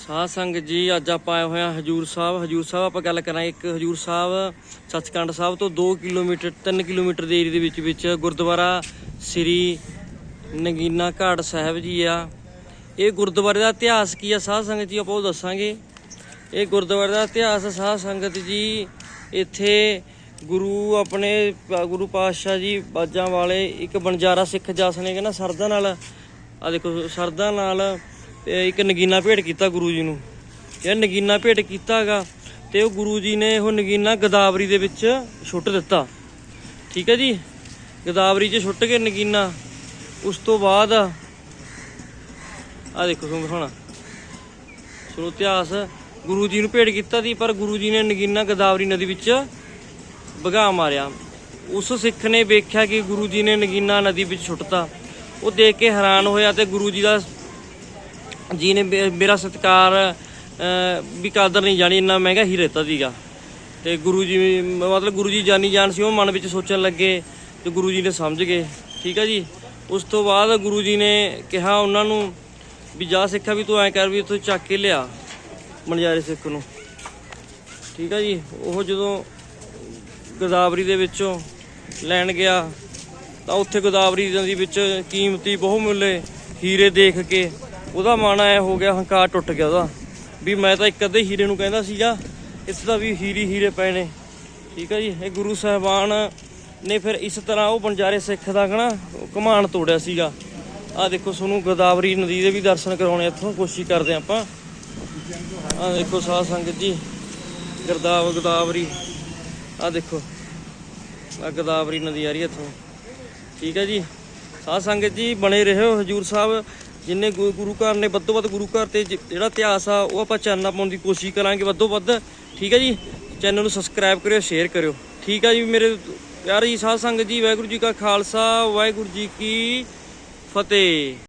ਸਾਧ ਸੰਗਤ ਜੀ, ਅੱਜ ਆਪਾਂ ਆਏ ਹੋਏ ਹਾਂ ਹਜੂਰ ਸਾਹਿਬ। ਹਜੂਰ ਸਾਹਿਬ ਆਪਾਂ ਗੱਲ ਕਰਾਂਗੇ ਇੱਕ ਹਜੂਰ ਸਾਹਿਬ, ਸੱਚਖੰਡ ਸਾਹਿਬ ਤੋਂ 2 ਕਿਲੋਮੀਟਰ 3 ਕਿਲੋਮੀਟਰ ਦੇ ਏਰੀਆ ਦੇ ਵਿੱਚ ਵਿੱਚ ਗੁਰਦੁਆਰਾ ਸ੍ਰੀ ਨਗੀਨਾ ਘਾਟ ਸਾਹਿਬ ਜੀ ਆ। ਇਹ ਗੁਰਦੁਆਰੇ ਦਾ ਇਤਿਹਾਸ ਕੀ ਆ? ਸਾਧ ਸੰਗਤ ਜੀ, ਆਪਾਂ ਉਹ ਦੱਸਾਂਗੇ। ਇਹ ਗੁਰਦੁਆਰੇ ਦਾ ਇਤਿਹਾਸ ਸਾਧ ਸੰਗਤ ਜੀ, ਇੱਥੇ ਗੁਰੂ ਆਪਣੇ ਗੁਰੂ ਪਾਤਸ਼ਾਹ ਜੀ ਬਾਜਾਂ ਵਾਲੇ ਇੱਕ ਬਣਜਾਰਾ ਸਿੱਖ ਜਸ ਨੇ ਕਹਿੰਦਾ ਸਰਦਾ ਨਾਲ। ਆ ਦੇਖੋ, ਸਰਦਾ ਨਾਲ ਤੇ ਇੱਕ ਨਗੀਨਾ ਭੇਟ ਕੀਤਾ ਗੁਰੂ ਜੀ ਨੂੰ। ਇਹ ਨਗੀਨਾ ਭੇਟ ਕੀਤਾਗਾ ਤੇ ਉਹ ਗੁਰੂ ਜੀ ਨੇ ਉਹ ਨਗੀਨਾ ਗਦਾਵਰੀ ਦੇ ਵਿੱਚ ਛੁੱਟ ਦਿੱਤਾ। ਠੀਕ ਹੈ ਜੀ? ਗਦਾਵਰੀ 'ਚ ਛੁੱਟ ਕੇ ਨਗੀਨਾ। ਉਸ ਤੋਂ ਬਾਅਦ ਆ ਦੇਖੋ ਤੁਹਾਨੂੰ ਦਿਖਾਉਣਾ ਸੋ ਇਤਿਹਾਸ। ਗੁਰੂ ਜੀ ਨੂੰ ਭੇਟ ਕੀਤਾ ਸੀ, ਪਰ ਗੁਰੂ ਜੀ ਨੇ ਨਗੀਨਾ ਗਦਾਵਰੀ ਨਦੀ ਵਿੱਚ ਵਗਾ ਮਾਰਿਆ। ਉਸ ਸਿੱਖ ਨੇ ਵੇਖਿਆ ਕਿ ਗੁਰੂ ਜੀ ਨੇ ਨਗੀਨਾ ਨਦੀ ਵਿੱਚ ਛੁੱਟਤਾ। ਉਹ ਦੇਖ ਕੇ ਹੈਰਾਨ ਹੋਇਆ ਤੇ ਗੁਰੂ ਜੀ ਦਾ ਜੀ ਨੇ ਮੇਰਾ ਸਤਿਕਾਰ ਵੀ ਕਾਦਰ ਨਹੀਂ ਜਾਣੀ, ਇੰਨਾ ਮਹਿੰਗਾ ਹੀ ਰਹਿਤਾ ਸੀਗਾ। ਤੇ ਗੁਰੂ ਜੀ, ਮਤਲਬ ਗੁਰੂ ਜੀ ਜਾਨੀ ਜਾਣ ਸੀ, ਉਹ ਮਨ ਵਿੱਚ ਸੋਚਣ ਲੱਗੇ ਤੇ ਗੁਰੂ ਜੀ ਨੇ ਸਮਝ ਗਏ। ਠੀਕ ਹੈ ਜੀ? ਉਸ ਤੋਂ ਬਾਅਦ ਗੁਰੂ ਜੀ ਨੇ ਕਿਹਾ ਉਹਨਾਂ ਨੂੰ ਵੀ ਜਾ ਸਿੱਖਾ ਵੀ ਤੂੰ ਐ ਕਰ ਵੀ ਤੂੰ ਚੱਕ ਕੇ ਲਿਆ ਮਨਜਾਰੇ ਸਿੱਖ ਨੂੰ। ਠੀਕ ਆ ਜੀ? ਉਹ ਜਦੋਂ ਗੋਦਾਵਰੀ ਦੇ ਵਿੱਚੋਂ ਲੈਣ ਗਿਆ, ਤਾਂ ਉੱਥੇ ਗੋਦਾਵਰੀ ਦੇ ਵਿੱਚ ਕੀਮਤੀ ਬਹੁਮੁੱਲੇ ਹੀਰੇ ਦੇਖ ਕੇ ਉਹਦਾ ਮਨ ਐ ਹੋ ਗਿਆ, ਹੰਕਾਰ ਟੁੱਟ ਗਿਆ ਉਹਦਾ। ਵੀ ਮੈਂ ਤਾਂ ਇੱਕ ਅੱਧੇ ਹੀਰੇ ਨੂੰ ਕਹਿੰਦਾ ਸੀਗਾ, ਇਸ ਦਾ ਵੀ ਹੀਰੀ ਹੀਰੇ ਪਏ ਨੇ। ਠੀਕ ਹੈ ਜੀ, ਇਹ ਗੁਰੂ ਸਾਹਿਬਾਨ ਨੇ ਫਿਰ ਇਸ ਤਰ੍ਹਾਂ ਉਹ ਬੰਜਾਰੇ ਸਿੱਖ ਦਾ ਕਹਣਾ ਕਮਾਨ ਤੋੜਿਆ ਸੀਗਾ। ਆ ਦੇਖੋ ਤੁਹਾਨੂੰ ਗੋਦਾਵਰੀ ਨਦੀ ਦੇ ਵੀ ਦਰਸ਼ਨ ਕਰਾਉਣੇ, ਇੱਥੋਂ ਕੋਸ਼ਿਸ਼ ਕਰਦੇ ਆਪਾਂ। ਆ ਦੇਖੋ ਸਾਧ ਸੰਗਤ ਜੀ, ਗਰਦਾਵ, ਗੋਦਾਵਰੀ। ਆ ਦੇਖੋ ਆ ਗੋਦਾਵਰੀ ਨਦੀ ਆ ਰਹੀ ਇੱਥੋਂ। ਠੀਕ ਹੈ ਜੀ, ਸਾਧ ਸੰਗਤ ਜੀ ਬਣੇ ਰਹੋ ਹਜੂਰ ਸਾਹਿਬ। ਜਿੰਨੇ ਗੁ- ਗੁਰੂ ਘਰ ਨੇ, ਵੱਧੋ ਵੱਧ ਗੁਰੂ ਘਰ ਤੇ ਜਿਹੜਾ ਇਤਿਹਾਸ ਆ, ਉਹ ਆਪਾਂ ਚਾਨਣਾ ਪਾਉਣ ਦੀ ਕੋਸ਼ਿਸ਼ ਕਰਾਂਗੇ ਵੱਧੋ ਵੱਧ। ਠੀਕ ਹੈ ਜੀ? ਚੈਨਲ ਨੂੰ ਸਬਸਕ੍ਰਾਈਬ ਕਰਿਓ ਸ਼ੇਅਰ ਕਰਿਓ। ਠੀਕ ਹੈ ਜੀ ਮੇਰੇ ਪਿਆਰੇ ਜੀ ਸਾਧ ਸੰਗਤ ਜੀ, ਵਾਹਿਗੁਰੂ ਜੀ ਕਾ ਖਾਲਸਾ, ਵਾਹਿਗੁਰੂ ਜੀ ਕੀ ਫਤਿਹ।